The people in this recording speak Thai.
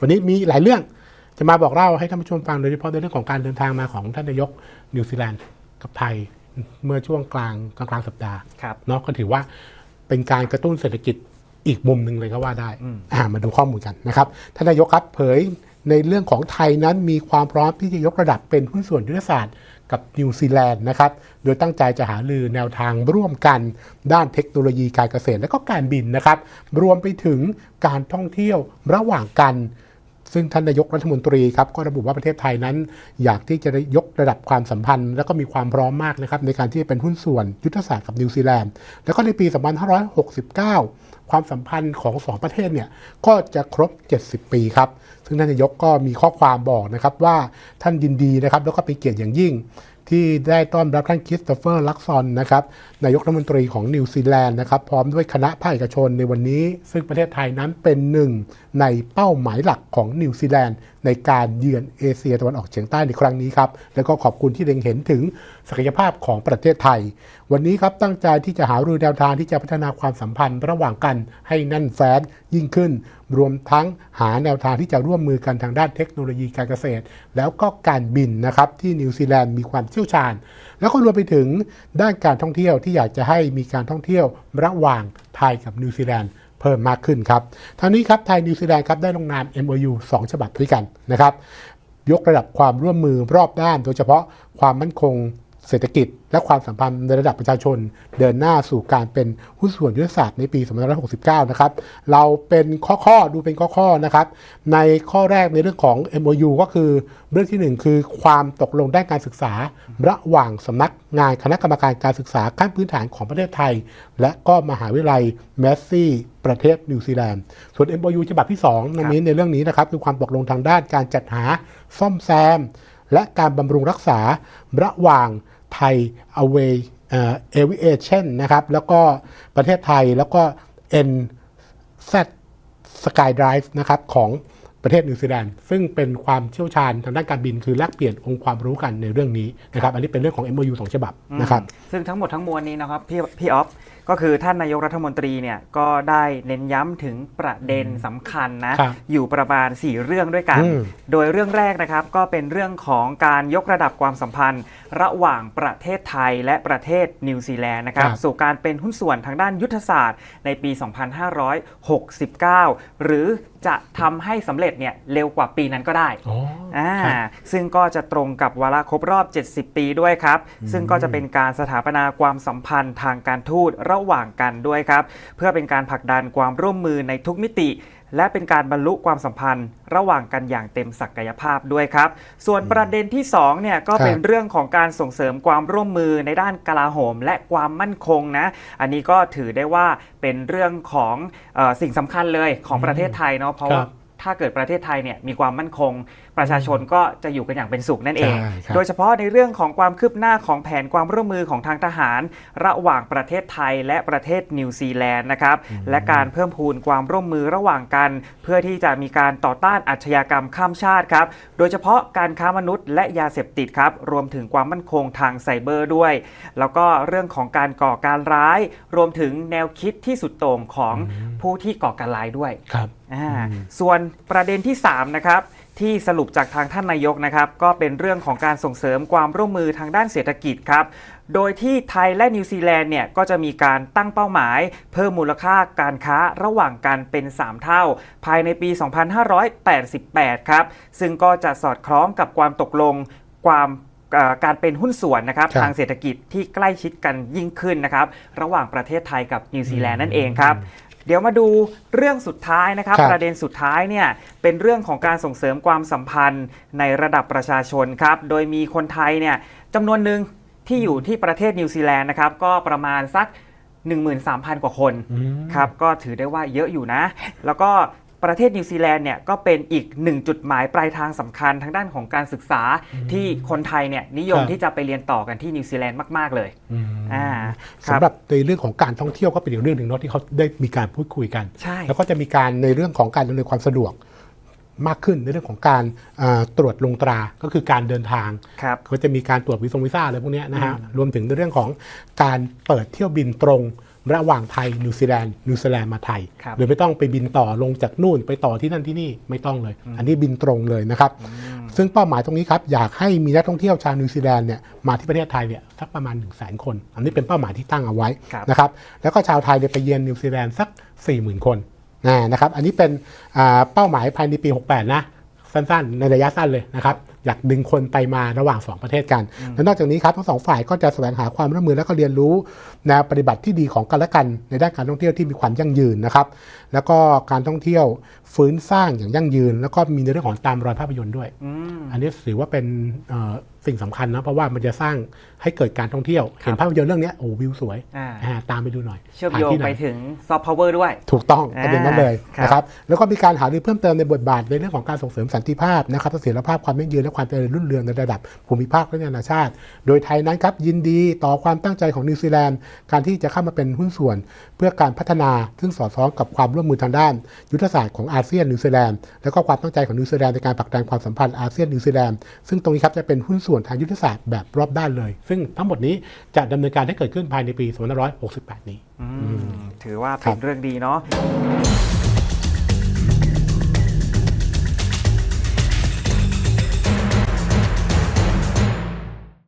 วันนี้มีหลายเรื่องจะมาบอกเล่าให้ท่านผู้ชมฟังโดยเฉพาะในเรื่องของการเดินทางมาของท่านนายกนิวซีแลนด์กับไทยเมื่อช่วงกลางกลางกลางสัปดาห์ครับเนาะก็ถือว่าเป็นการกระตุ้นเศรษฐกิจอีกมุมหนึ่งเลยก็ว่าได้อ่ามาดูข้อมูลกันนะครับท่านนายกครับเผยในเรื่องของไทยนั้นมีความพร้อมที่จะยกระดับเป็นหุ้นส่วนยุทธศาสตร์กับนิวซีแลนด์นะครับ โดยตั้งใจจะหาลือแนวทางร่วมกันด้านเทคโนโลยีการเกษตรและก็การบินนะครับ รวมไปถึงการท่องเที่ยวระหว่างกัน ซึ่งท่านนายกรัฐมนตรีครับก็ระบุว่าประเทศไทยนั้น อยากที่จะได้ยกระดับความสัมพันธ์ และก็มีความพร้อมมากนะครับในการที่จะเป็นหุ้นส่วนยุทธศาสตร์กับนิวซีแลนด์ แล้วก็ในปี 2569 ความสัมพันธ์ของสองประเทศเนี่ยก็จะครบ 70 ปีครับ ซึ่งท่านนายกก็มีข้อความบอกนะครับว่าท่านยินดีนะครับแล้วก็เป็นเกียรติอย่างยิ่ง ที่ได้ต้อนรับท่านคริสโตเฟอร์ลักซอนนะครับนายกรัฐมนตรีของนิวซีแลนด์นะครับพร้อมด้วยคณะภาคเอกชนในวันนี้ ซึ่งประเทศไทยนั้นเป็นหนึ่งในเป้าหมายหลักของนิวซีแลนด์ในการเยือนเอเชียตะวันออกเฉียงใต้ในครั้งนี้ครับแล้วก็ขอบคุณที่เล็งเห็นถึงศักยภาพของประเทศไทย วันนี้ครับตั้งใจที่จะหารือแนวทางที่จะพัฒนาความสัมพันธ์ระหว่างกันให้แนั่นแฟ้นยิ่งขึ้น รวมทั้งหาแนวทางที่จะร่วมมือกันทางด้านเทคโนโลยีการเกษตร แล้วก็การบินนะครับที่นิวซีแลนด์มีความเชี่ยวชาญ แล้วก็รวมไปถึงด้านการท่องเที่ยวที่อยากจะให้มีการท่องเที่ยวระหว่างไทยกับนิวซีแลนด์เพิ่มมากขึ้นครับทางนี้ครับไทยนิวซีแลนด์ครับได้ลงนาม MOU 2 ฉบับด้วยกันนะครับยกระดับความร่วมมือรอบด้าน โดยเฉพาะความมั่นคง เศรษฐกิจ และความสัมพันธ์ในระดับประชาชน เดินหน้าสู่การเป็นหุ้นส่วนยุทธศาสตร์ในปี2569 นะครับ เราเป็นข้อๆดูเป็นข้อๆนะครับ ในข้อแรกในเรื่องของ MOU ก็คือเรื่องที่หนึ่งคือความตกลงด้านการศึกษา ระหว่างสำนักงานคณะกรรมการการศึกษาขั้นพื้นฐานของประเทศไทย และก็มหาวิทยาลัยแมสซี่ประเทศนิวซีแลนด์ ส่วน MOU ฉบับที่2นนี้ในเรื่องนี้นะครับคือความตกลงทางด้านการจัดหาซ่อมแซม และการบำรุงรักษาระหว่าง ไทย Away เอวิเอชันนะครับ แล้วก็ประเทศไทยแล้วก็ N Z Skydrive นะครับของประเทศนิวซีแลนด์ซึ่งเป็นความเชี่ยวชาญทางด้านการบินคือแลกเปลี่ยนองค์ความรู้กันในเรื่องนี้นะครับ อันนี้เป็นเรื่องของ MOU สองฉบับนะครับ ซึ่งทั้งหมดทั้งมวลนี้นะครับพี่พี่ออฟ ก็คือท่านนายกรัฐมนตรีเนี่ยก็ได้เน้นย้ำถึงประเด็นสำคัญนะ ครับอยู่ประมาณ 4 เรื่องด้วยกัน อืม โดยเรื่องแรกนะครับก็เป็นเรื่องของการยกระดับความสัมพันธ์ ระหว่างประเทศไทยและประเทศนิวซีแลนด์นะครับ ครับ สู่การเป็นหุ้นส่วนทางด้านยุทธศาสตร์ในปี 2569 หรือจะทำให้สำเร็จเนี่ยเร็วกว่าปีนั้นก็ได้อ๋ออ่าครับซึ่งก็จะตรงกับวาระครบรอบ 70 ปีด้วยครับ ซึ่งก็จะเป็นการสถาปนาความสัมพันธ์ทางการทูตระหว่างกันด้วยครับ เพื่อเป็นการผลักดันความร่วมมือในทุกมิติและเป็นการบรรลุความสัมพันธ์ระหว่างกันอย่างเต็มศักยภาพด้วยครับ ส่วนประเด็นที่2เนี่ยก็เป็นครับเรื่องของการส่งเสริมความร่วมมือในด้านกลาโหม และความมั่นคงนะ อันนี้ก็ถือได้ว่าเป็นเรื่องของเออสิ่งสำคัญเลยของประเทศไทยเนาะเพราะว่าครับ ถ้าเกิดประเทศไทยเนี่ยมีความมั่นคง ประชาชนก็จะอยู่กันอย่างเป็นสุขนั่นเองใช่ครับโดยเฉพาะในเรื่องของความคืบหน้าของแผนความร่วมมือของทางทหาร ระหว่างประเทศไทยและประเทศนิวซีแลนด์นะครับและการเพิ่มพูนความร่วมมือระหว่างกัน เพื่อที่จะมีการต่อต้านอาชญากรรมข้ามชาติครับโดยเฉพาะการค้ามนุษย์และยาเสพติดครับรวมถึงความมั่นคงทางไซเบอร์ด้วย แล้วก็เรื่องของการก่อการร้าย รวมถึงแนวคิดที่สุดโต่งของผู้ที่ก่อการร้ายด้วยครับอ่าส่วนประเด็นที่ 3 นะครับ ที่สรุปจากทางท่านนายกนะครับ ก็เป็นเรื่องของการส่งเสริมความร่วมมือทางด้านเศรษฐกิจครับ โดยที่ไทยและนิวซีแลนด์เนี่ยก็จะมีการตั้งเป้าหมาย เพิ่มมูลค่าการค้าระหว่างกันเป็น 3 เท่า ภายในปี 2588 ครับ ซึ่งก็จะสอดคล้องกับความตกลงความเอ่อการเป็นหุ้นส่วนนะครับครับทางเศรษฐกิจที่ใกล้ชิดกันยิ่งขึ้นนะครับ ระหว่างประเทศไทยกับนิวซีแลนด์นั่นเองครับ เดี๋ยวมาดูเรื่องสุดท้ายนะครับครับ ประเด็นสุดท้ายเนี่ยเป็นเรื่องของการส่งเสริมความสัมพันธ์ในระดับประชาชนครับ โดยมีคนไทยเนี่ยจำนวนหนึ่งที่อยู่ที่ประเทศนิวซีแลนด์นะครับก็ประมาณสัก13,000 กว่าคนอืมครับก็ถือได้ว่าเยอะอยู่นะ แล้วก็ ประเทศนิวซีแลนด์เนี่ยก็เป็นอีกหนึ่งจุดหมายปลายทางสำคัญทางด้านของการศึกษาที่คนไทยเนี่ยนิยมครับที่จะไปเรียนต่อกันที่นิวซีแลนด์มาก ๆ เลยอืมอ่าครับสำหรับในเรื่องของการท่องเที่ยวก็เป็นอีกเรื่องหนึ่งเนาะที่เขาได้มีการพูดคุยกันใช่แล้วก็จะมีการในเรื่องของการอำนวยความสะดวกมากขึ้นในเรื่องของการอ่าตรวจลงตราก็คือการเดินทางครับก็จะมีการตรวจวีซ่งวีซ่าอะไรพวกเนี้ยนะฮะรวมถึงในเรื่องของการเปิดเที่ยวบินตรง ระหว่างไทยนิวซีแลนด์นิวซีแลนด์มาไทยครับโดยไม่ต้องไปบินต่อลงจากนู่นไปต่อที่นั่นที่นี่ไม่ต้องเลย อันนี้บินตรงเลยนะครับ ซึ่งเป้าหมายตรงนี้ครับอยากให้มีนักท่องเที่ยวชาวนิวซีแลนด์เนี่ยมาที่ประเทศไทยเนี่ยสักประมาณ 1 0 0 0 0แสนคน อันนี้เป็นเป้าหมายที่ตั้งเอาไว้ครับนะครับแล้วก็ชาวไทยเนี่ยไปเยือนนิวซีแลนด์สัก 40,000 คนนะนะครับอันนี้เป็นอ่าเป้าหมายภายในปี 68 นะ สั้นๆ ในระยะสั้นเลยนะครับอยากดึงคนไปมาระหว่าง 2 ประเทศกัน และนอกจากนี้ครับทั้งสองฝ่ายก็จะแสวงหาความร่วมมือและก็เรียนรู้แนวปฏิบัติที่ดีของกันและกัน ในด้านการท่องเที่ยวที่มีความยั่งยืนนะครับ แล้วก็การท่องเที่ยวฟื้นสร้างอย่างยั่งยืน แล้วก็มีในเรื่องของตามรอยภาพยนตร์ด้วยอืมอันนี้ถือว่าเป็นเอ่อ สิ่งสำคัญนะเพราะว่ามันจะสร้างให้เกิดการท่องเที่ยว เห็นภาพยนตร์เรื่องเนี้ยโอ้วิวสวยอ่าอ่าตามไปดูหน่อยเชื่อมหาโยงที่หนไปถึงซอฟต์พาวเวอร์ด้วย ถูกต้องประเด็นนั้นเลยอ่านะครับแล้วก็มีการหารือเพิ่มเติมในบทบาทในเรื่องของการส่งเสริมสันติภาพนะครับเสถียรภาพความยั่งยืนและความเจริญรุ่งเรืองในระดับภูมิภาคและนานาชาติ โดยไทยนั้นครับยินดีต่อความตั้งใจของนิวซีแลนด์การที่จะเข้ามาเป็นหุ้นส่วน เพื่อการพัฒนาซึ่งสอดคล้องกับความร่วมมือทางด้าน ยุทธศาสตร์ของอาเซียนนิวซีแลนด์แล้วก็ความตั้งใจของนิวซีแลนด์ในการผลักดันความสัมพันธ์อาเซียนนิวซีแลนด์ซึ่งตรงนี้ครับจะเป็นหุ้นส่วนทางยุทธศาสตร์แบบรอบด้านเลย ซึ่งทั้งหมดนี้จะดำเนินการให้เกิดขึ้นภายในปี 2568 นี้อืมถือว่าครัเป็นบเรื่องดีเนาะ